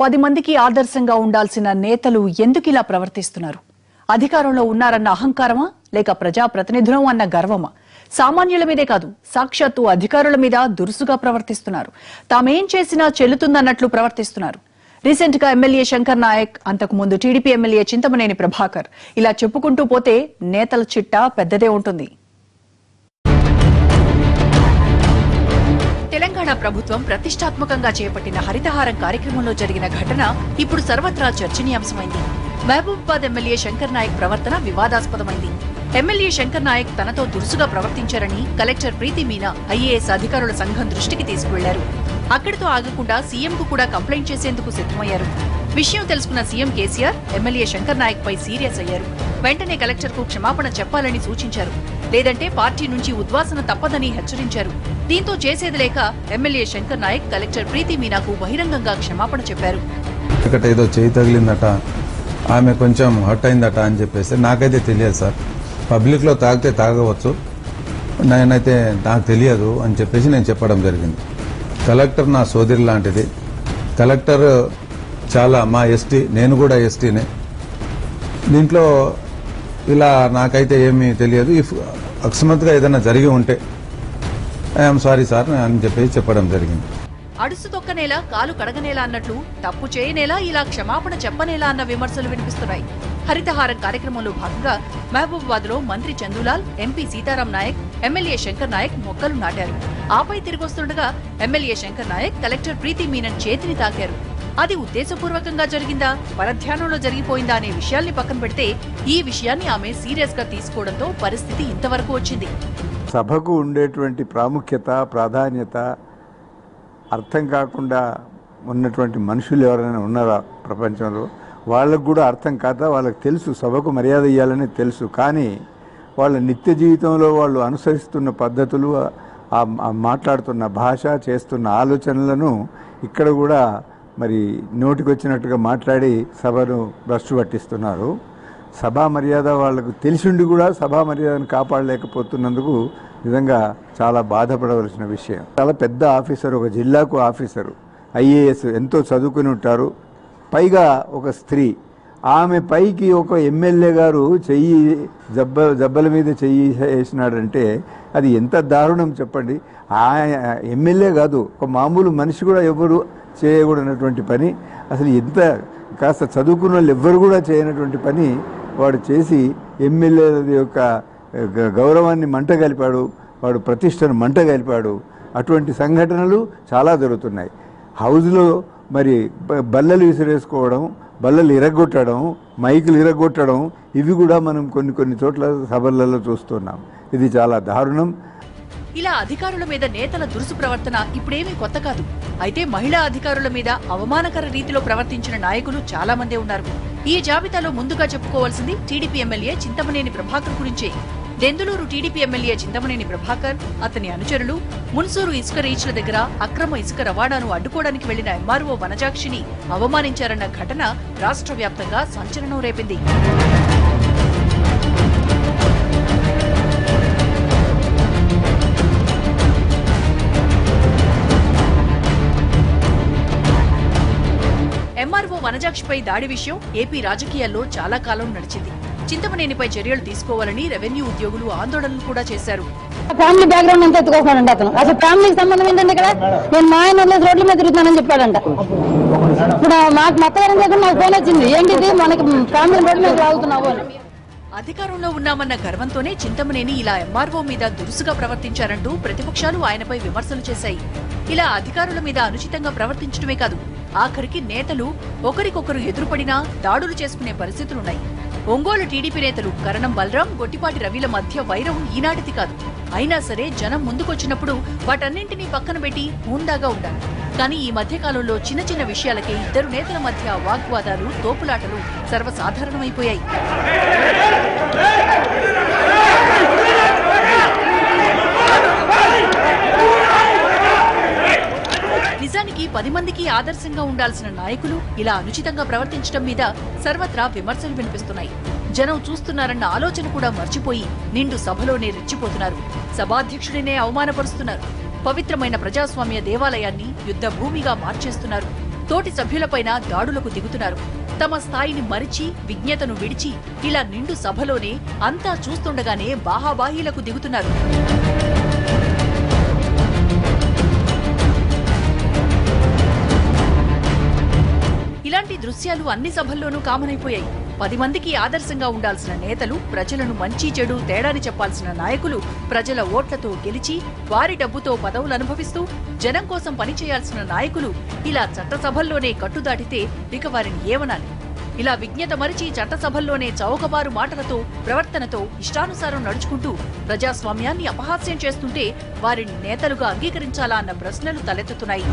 పది మందికి ఆదర్శంగా ఉండాల్సిన నేతలు ఎందుకు ఇలా ప్రవర్తిస్తున్నారు? అధికారంలో ఉన్నారన్న అహంకారమా? లేక ప్రజాప్రతినిధులం అన్న గర్వమా? సామాన్యుల మీదే కాదు సాక్షాత్తు అధికారుల మీద దురుసుగా ప్రవర్తిస్తున్నారు. తామేం చేసినా చెల్లుతుందన్నట్లు ప్రవర్తిస్తున్నారు. రీసెంట్గా ఎమ్మెల్యే శంకర్ నాయక్ అంతకు ముందు టీడీపీ ఎమ్మెల్యే చింతమనేని ప్రభాకర్ ఇలా చెప్పుకుంటూ పోతే నేతల చిట్టా పెద్దదే ఉంటుంది. తెలంగాణ ప్రభుత్వం ప్రతిష్టాత్మకంగా చేపట్టిన హరితహారం కార్యక్రమంలో జరిగిన ఘటన ఇప్పుడు సర్వత్రా చర్చనీయాంశమైంది. మహబూబాబాద్ ఎమ్మెల్యే శంకర్ నాయక్ ప్రవర్తన వివాదాస్పదమైంది. ఎమ్మెల్యే శంకర్ నాయక్ తనతో దురుసుగా ప్రవర్తించారని కలెక్టర్ ప్రీతి మీనా ఐఏఎస్ అధికారుల సంఘం దృష్టికి తీసుకువెళ్ళారు. అక్కడితో ఆగకుండా సీఎంకు కూడా కంప్లైంట్ చేసేందుకు సిద్ధమయ్యారు. విషయం తెలుసుకున్న సీఎం కేసీఆర్ ఎమ్మెల్యే శంకర్ నాయక్ పై సీరియస్ అయ్యారు. వెంటనే కలెక్టర్కు క్షమాపణ చెప్పాలని సూచించారు. లేదంటే పార్టీ నుంచి ఉద్వాసన తప్పదని హెచ్చరించారు. దీంతో చేసేది లేక ఎమ్మెల్యే శంకర్ నాయక్ కలెక్టర్ ప్రీతి మీనాకు బహిరంగంగా క్షమాపణ చెప్పారు. ఇక్కడ ఏదో చేయి తగిలిందట ఆమె కొంచెం హట్ అయిందట అని చెప్పేసి నాకైతే తెలియదు సార్. పబ్లిక్లో తాగితే తాగవచ్చు. నేనైతే నాకు తెలియదు అని చెప్పేసి నేను చెప్పడం జరిగింది. కలెక్టర్ నా సోదరి లాంటిది. కలెక్టర్ చాలా మా ఎస్టీ నేను కూడా ఎస్టీనే. దీంట్లో ఇలా నాకైతే ఏమీ తెలియదు. ఇఫ్ అకస్మాత్తుగా ఏదైనా జరిగి ఉంటే ఐఎమ్ సారీ సార్ అని చెప్పేసి చెప్పడం జరిగింది. అడుసు తొక్కనేలా కాలు కడగనేలా అన్నట్లు తప్పు చేయనేలా ఇలా క్షమాపణ చెప్పనేలా అన్న విమర్శలు వినిపిస్తున్నాయి. హరితహారం కార్యక్రమంలో భాగంగా మహబూబాబాద్లో మంత్రి చందులాల్ ఎంపీ సీతారాం నాయక్ ఎమ్మెల్యే శంకర్ నాయక్ మొక్కలు నాటారు. ఆపై తిరిగొస్తుండగా ఎమ్మెల్యే శంకర్ నాయక్ కలెక్టర్ ప్రీతి మీనన్ చేతిని తాకారు. అది ఉద్దేశపూర్వకంగా జరిగిందా? పరధ్యానంలో జరిగిపోయిందా అనే విషయాల్ని పక్కన పెడితే ఈ విషయాన్ని ఆమె సీరియస్గా తీసుకోవడంతో పరిస్థితి ఇంతవరకు వచ్చింది. సభకు ఉండేటువంటి ప్రాముఖ్యత ప్రాధాన్యత అర్థం కాకుండా ఉన్నటువంటి మనుషులు ఎవరైనా ఉన్నారా ప్రపంచంలో? వాళ్ళకు కూడా అర్థం కాదా వాళ్ళకి తెలుసు సభకు మర్యాద ఇవ్వాలని తెలుసు. కానీ వాళ్ళ నిత్య జీవితంలో వాళ్ళు అనుసరిస్తున్న పద్ధతులు మాట్లాడుతున్న భాష చేస్తున్న ఆలోచనలను ఇక్కడ కూడా మరి నోటికొచ్చినట్టుగా మాట్లాడి సభను భ్రష్టు పట్టిస్తున్నారు. సభా మర్యాద వాళ్ళకు తెలిసిండి కూడా సభా మర్యాదను కాపాడలేకపోతున్నందుకు నిజంగా చాలా బాధపడవలసిన విషయం. చాలా పెద్ద ఆఫీసర్ ఒక జిల్లాకు ఆఫీసరు ఐఏఎస్ ఎంతో చదువుకుని ఉంటారు. పైగా ఒక స్త్రీ. ఆమె పైకి ఒక ఎమ్మెల్యే గారు చెయ్యి జబ్బ జబ్బల మీద చెయ్యి వేసినాడంటే అది ఎంత దారుణం చెప్పండి. ఆ ఎమ్మెల్యే కాదు ఒక మామూలు మనిషి కూడా ఎవరు చేయకూడనటువంటి పని అసలు ఎంత కాస్త చదువుకున్న వాళ్ళు ఎవ్వరు కూడా చేయనటువంటి పని వాడు చేసి ఎమ్మెల్యే యొక్క గ- గౌరవాన్ని మంట కలిపాడు వాడు ప్రతిష్టను మంట కలిపాడు. అటువంటి సంఘటనలు చాలా జరుగుతున్నాయి. హౌజ్లో మరి బల్లలు విసిరేసుకోవడం బల్లలు ఇరగొట్టడం మైకులు ఇరగొట్టడం ఇవి కూడా మనం కొన్ని కొన్ని చోట్ల సభలలో చూస్తున్నాం. ఇది చాలా దారుణం. ఇలా అధికారుల మీద నేతల దురుసు ప్రవర్తన ఇప్పుడేమీ కొత్త కాదు. అయితే మహిళా అధికారుల మీద అవమానకర రీతిలో ప్రవర్తించిన నాయకులు చాలా మందే ఉన్నారు. ఈ జాబితాలో ముందుగా చెప్పుకోవాల్సింది టీడీపీ ఎమ్మెల్యే చింతమనేని ప్రభాకర్ గురించే. దెందులూరు టీడీపీ ఎమ్మెల్యే చింతమనేని ప్రభాకర్ అతని అనుచరులు మున్సూరు ఇసుక రీచ్ల దగ్గర అక్రమ ఇసుక రవాణాను అడ్డుకోవడానికి వెళ్ళిన ఎంఆర్ఓ వనజాక్షిని అవమానించారన్న ఘటన రాష్ట్ర వ్యాప్తంగా సంచలనం రేపింది. వనజాక్షిపై దాడి విషయం ఏపీ రాజకీయాల్లో చాలా కాలం నడిచింది. చింతమనేనిపై చర్యలు తీసుకోవాలని రెవెన్యూ ఉద్యోగులు ఆందోళనలు కూడా చేశారు. ఫ్యామిలీ బ్యాక్గ్రౌండ్ అంతా అతను. అసలు ఫ్యామిలీకి సంబంధం ఏంటంటే ఇక్కడ? నేను మా ఆయన వదిలేసి రోడ్ల మీద తిరుగుతానని చెప్పాడంట. ఇప్పుడు మాకు మత్తగారం దగ్గర నాకు ఫోన్ వచ్చింది. ఏంటిది మనకి ఫ్యామిలీ రోడ్ల మీద లాగుతున్నావు అధికారంలో ఉన్నామన్న గర్వంతోనే చింతమనేని ఇలా ఎంఆర్ఓ మీద దురుసుగా ప్రవర్తించారంటూ ప్రతిపక్షాలు ఆయనపై విమర్శలు చేశాయి. ఇలా అధికారుల మీద అనుచితంగా ప్రవర్తించడమే కాదు ఆఖరికి నేతలు ఒకరికొకరు ఎదురుపడినా దాడులు చేసుకునే పరిస్థితులున్నాయి. ఒంగోలు టీడీపీ నేతలు కరణం బలరాం గొట్టిపాటి రవిల మధ్య వైరం ఈనాటిది కాదు. అయినా సరే జనం ముందుకొచ్చినప్పుడు వాటన్నింటినీ పక్కన పెట్టి హూందాగా ఉండాలి. కానీ ఈ మధ్యకాలంలో చిన్న చిన్న విషయాలకే ఇద్దరు నేతల మధ్య వాగ్వాదాలు తోపులాటలు సర్వసాధారణమైపోయాయి. పది మందికి ఆదర్శంగా ఉండాల్సిన నాయకులు ఇలా అనుచితంగా ప్రవర్తించడం మీద సర్వత్రా విమర్శలు వినిపిస్తున్నాయి. జనం చూస్తున్నారన్న ఆలోచన కూడా మర్చిపోయి నిండు సభలోనే రెచ్చిపోతున్నారు. సభాధ్యక్షుడినే అవమానపరుస్తున్నారు. పవిత్రమైన ప్రజాస్వామ్య దేవాలయాన్ని యుద్ధ భూమిగా మార్చేస్తున్నారు. తోటి సభ్యులపైన దాడులకు దిగుతున్నారు. తమ స్థాయిని మరిచి విజ్ఞతను విడిచి ఇలా నిండు సభలోనే అంతా చూస్తుండగానే బాహాబాహీలకు దిగుతున్నారు. ఇలాంటి అన్ని సభల్లోనూ కామనైపోయాయి. పది మందికి ఆదర్శంగా ఉండాల్సిన నేతలు ప్రజలను మంచి చెడు తేడాని చెప్పాల్సిన నాయకులు ప్రజల ఓట్లతో గెలిచి వారి డబ్బుతో పదవులు అనుభవిస్తూ జనం కోసం పనిచేయాల్సిన నాయకులు ఇలా చట్టసభల్లోనే కట్టుదాటితే ఇక వారిని ఏమనాలి? ఇలా విజ్ఞత మరిచి చట్టసభల్లోనే చౌకబారు మాటలతో ప్రవర్తనతో ఇష్టానుసారం నడుచుకుంటూ ప్రజాస్వామ్యాన్ని అపహాస్యం చేస్తుంటే వారిని నేతలుగా అంగీకరించాలా అన్న ప్రశ్నలు తలెత్తుతున్నాయి.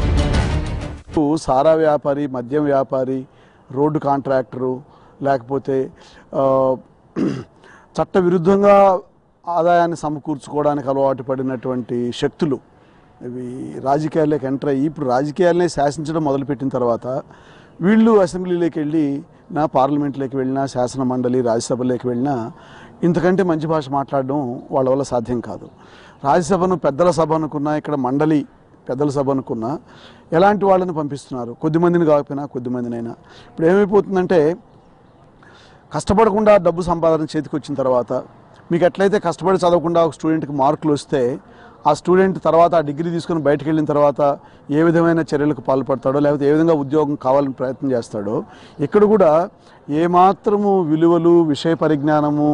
సారా వ్యాపారి మద్యం వ్యాపారి రోడ్డు కాంట్రాక్టరు లేకపోతే చట్టవిరుద్ధంగా చట్ట విరుద్ధంగా ఆదాయాన్ని సమకూర్చుకోవడానికి అలవాటు పడినటువంటి శక్తులు ఇవి రాజకీయాల్లోకి ఎంటర్ అయ్యి ఇప్పుడు రాజకీయాలనే శాసించడం మొదలుపెట్టిన తర్వాత వీళ్ళు అసెంబ్లీలోకి వెళ్ళి నా పార్లమెంట్లోకి వెళ్ళినా శాసన మండలి రాజ్యసభలోకి వెళ్ళినా ఇంతకంటే మంచి భాష మాట్లాడడం వాళ్ళ వల్ల సాధ్యం కాదు. రాజ్యసభను పెద్దల సభ అనుకున్నా ఇక్కడ మండలి పెద్దల సభ అనుకున్నా ఎలాంటి వాళ్ళని పంపిస్తున్నారు? కొద్దిమందిని కాకపోయినా కొద్దిమందినైనా ఇప్పుడు ఏమైపోతుందంటే కష్టపడకుండా డబ్బు సంపాదన చేతికి వచ్చిన తర్వాత మీకు ఎట్లయితే కష్టపడి చదవకుండా ఒక స్టూడెంట్కి మార్కులు వస్తే ఆ స్టూడెంట్ తర్వాత ఆ డిగ్రీ తీసుకొని బయటకు వెళ్ళిన తర్వాత ఏ విధమైన చర్యలకు పాల్పడతాడో లేకపోతే ఏ విధంగా ఉద్యోగం కావాలని ప్రయత్నం చేస్తాడో ఇక్కడ కూడా ఏమాత్రము విలువలు విషయ పరిజ్ఞానము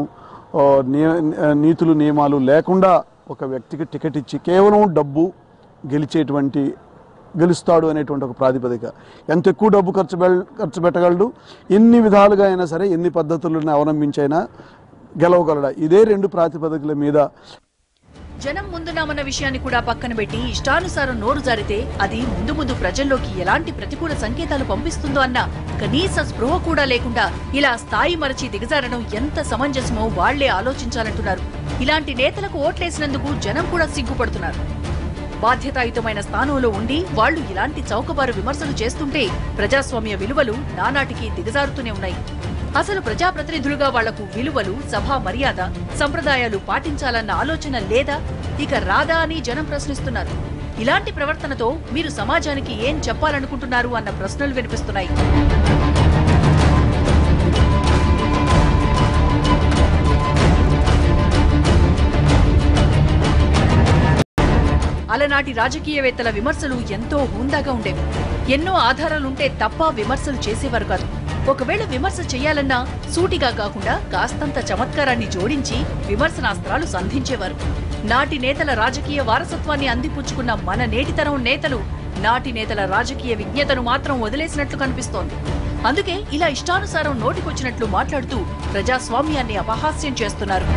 నీతులు నియమాలు లేకుండా ఒక వ్యక్తికి టికెట్ ఇచ్చి కేవలం డబ్బు గెలిచేటువంటి గెలుస్తాడు అనేటువంటి ఒక ప్రాతిపదిక. ఎంత ఎక్కువ డబ్బు ఖర్చు ఖర్చు పెట్టగలడు ఎన్ని విధాలుగా అయినా సరే ఎన్ని పద్ధతులను అవలంబించైనా గెలవగలడా? ఇదే రెండు ప్రాతిపదికల మీద. జనం ముందున్నామన్న విషయాన్ని కూడా పక్కన పెట్టి ఇష్టానుసారం నోరు జారితే అది ముందు ముందు ప్రజల్లోకి ఎలాంటి ప్రతికూల సంకేతాలు పంపిస్తుందో అన్న కనీస స్పృహ కూడా లేకుండా ఇలా స్థాయి మరచి దిగజారడం ఎంత సమంజసమో వాళ్ళే ఆలోచించాలంటున్నారు. ఇలాంటి నేతలకు ఓట్లేసినందుకు జనం కూడా సిగ్గుపడుతున్నారు. బాధ్యతాయుతమైన స్థానంలో ఉండి వాళ్ళు ఇలాంటి చౌకబారు విమర్శలు చేస్తుంటే ప్రజాస్వామ్య విలువలు నానాటికి దిగజారుతూనే ఉన్నాయి. అసలు ప్రజాప్రతినిధులుగా వాళ్ళకు విలువలు సభా మర్యాద సంప్రదాయాలు పాటించాలన్న ఆలోచన లేదా? ఇక రాదా అని జనం ప్రశ్నిస్తున్నారు. ఇలాంటి ప్రవర్తనతో మీరు సమాజానికి ఏం చెప్పాలనుకుంటున్నారు అన్న ప్రశ్నలు వినిపిస్తున్నాయి. నాటి రాజకీయవేత్తల విమర్శలు ఎంతో హుందాగా ఉండేవి. ఎన్నో ఆధారాలుంటే తప్ప విమర్శలు చేసేవారు కాదు. ఒకవేళ విమర్శ చేయాలన్నా సూటిగా కాకుండా కాస్తంత చమత్కారాన్ని జోడించి విమర్శనాస్త్రాలు సంధించేవారు. నాటి నేతల రాజకీయ వారసత్వాన్ని అందిపుచ్చుకున్న మన నేటితరం నేతలు నాటి నేతల రాజకీయ విజ్ఞతను మాత్రం వదిలేసినట్లు కనిపిస్తోంది. అందుకే ఇలా ఇష్టానుసారం నోటికొచ్చినట్లు మాట్లాడుతూ ప్రజాస్వామ్యాన్ని అపహాస్యం చేస్తున్నారు.